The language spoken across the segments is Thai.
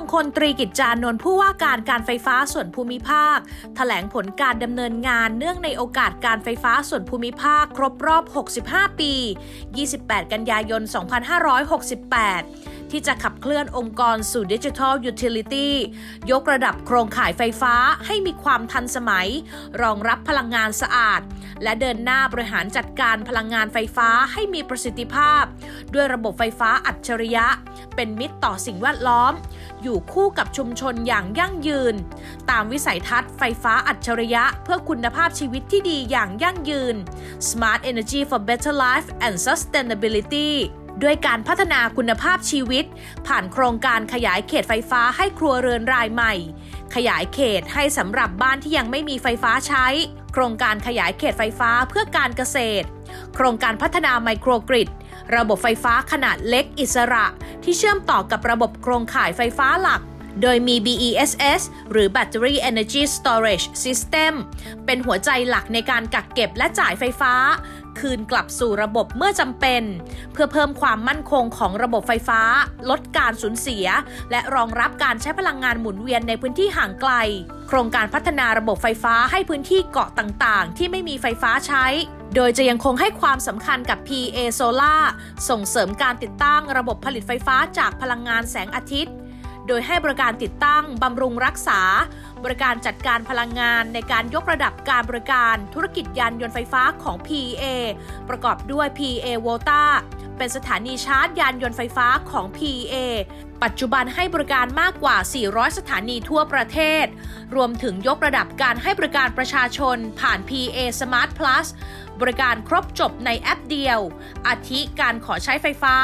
งคลตรีกิจจานนท์ผู้ว่าการการไฟฟ้าส่วนภูมิภาคแถลงผลการดำเนินงานเนื่องในโอกาสการไฟฟ้าส่วนภูมิภาค ครบรอบ 65 ปี 28 กันยายน 2568 ที่จะขับเคลื่อนองค์กรสู่ดิจิทัลยูทิลิตี้ยกระดับโครงข่ายไฟฟ้าให้มีความทันสมัย รองรับพลังงานสะอาด และเดินหน้าบริหารจัดการพลังงานไฟฟ้าให้มีประสิทธิภาพ ด้วยระบบไฟฟ้าอัจฉริยะ เป็นมิตรต่อสิ่งแวดล้อม อยู่คู่กับชุมชนอย่างยั่งยืน ตามวิสัยทัศน์ไฟฟ้าอัจฉริยะ เพื่อคุณภาพชีวิตที่ดีอย่างยั่งยืน Smart Energy for Better Life and Sustainability ด้วยการพัฒนาคุณภาพชีวิต ผ่านโครงการขยายเขตไฟฟ้าให้ครัวเรือนรายใหม่ ขยายเขตให้สำหรับบ้านที่ยังไม่มีไฟฟ้าใช้ โครงการขยายเขตไฟฟ้าเพื่อการเกษตร โครงการพัฒนาไมโครกริดระบบไฟฟ้าขนาดเล็กอิสระ ที่เชื่อมต่อกับระบบโครงข่ายไฟฟ้าหลัก โดยมี BESS หรือ Battery Energy Storage System เป็นหัวใจหลักในการกักเก็บและจ่ายไฟฟ้า คืนกลับสู่ระบบเมื่อจำเป็น เพื่อเพิ่มความมั่นคงของระบบไฟฟ้า ลดการสูญเสีย และรองรับการใช้พลังงานหมุนเวียนในพื้นที่ห่างไกล โครงการพัฒนาระบบไฟฟ้าให้พื้นที่เกาะต่างๆ ที่ไม่มีไฟฟ้าใช้ โดยจะยังคงให้ความสำคัญกับ PA Solar ส่งเสริมการติดตั้งระบบผลิตไฟฟ้าจากพลังงานแสงอาทิตย์ โดยให้บริการติดตั้งบำรุงรักษา บริการจัดการพลังงานในการยกระดับการบริการธุรกิจยานยนต์ไฟฟ้าของ PA ประกอบด้วย PA Volta เป็นสถานีชาร์จยานยนต์ไฟฟ้าของ PA ปัจจุบันให้บริการมากกว่า 400 สถานีทั่วประเทศ รวมถึงยกระดับการให้บริการประชาชนผ่าน PA Smart Plus บริการครบจบในแอปเดียว อาทิการขอใช้ไฟฟ้า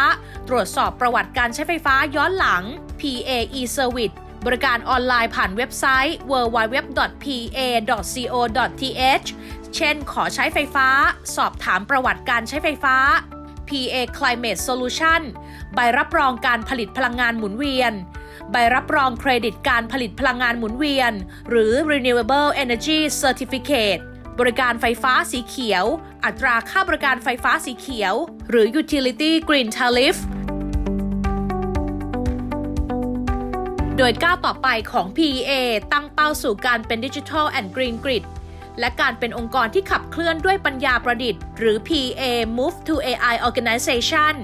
ตรวจสอบประวัติการใช้ไฟฟ้าย้อนหลัง PA e-Service บริการออนไลน์ผ่านเว็บไซต์ www.pa.co.th เช่นขอใช้ไฟฟ้า สอบถามประวัติการใช้ไฟฟ้า PA Climate Solution ใบรับรองการผลิตพลังงานหมุนเวียน ใบรับรองเครดิตการผลิตพลังงานหมุนเวียน หรือ Renewable Energy Certificate บริการไฟฟ้าสีเขียว อัตราค่าบริการไฟฟ้าสีเขียว หรือ Utility Green Tariff โดยก้าวต่อไปของ PEA ตั้งเป้าสู่การเป็น Digital and Green Grid และการเป็นองค์กรที่ขับเคลื่อนด้วยปัญญาประดิษฐ์ หรือ PA Move to AI Organization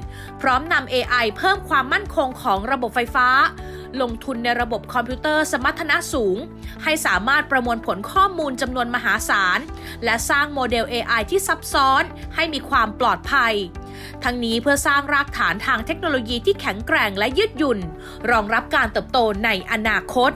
พร้อมนำ AI เพิ่มความมั่นคงของระบบไฟฟ้า ลงทุนในระบบคอมพิวเตอร์สมรรถนะสูง ให้สามารถประมวลผลข้อมูลจำนวนมหาศาล และสร้างโมเดล AI ที่ซับซ้อน ให้มีความปลอดภัย ทั้งนี้เพื่อสร้างรากฐานทางเทคโนโลยีที่แข็งแกร่งและยืดหยุ่น รองรับการเติบโตในอนาคต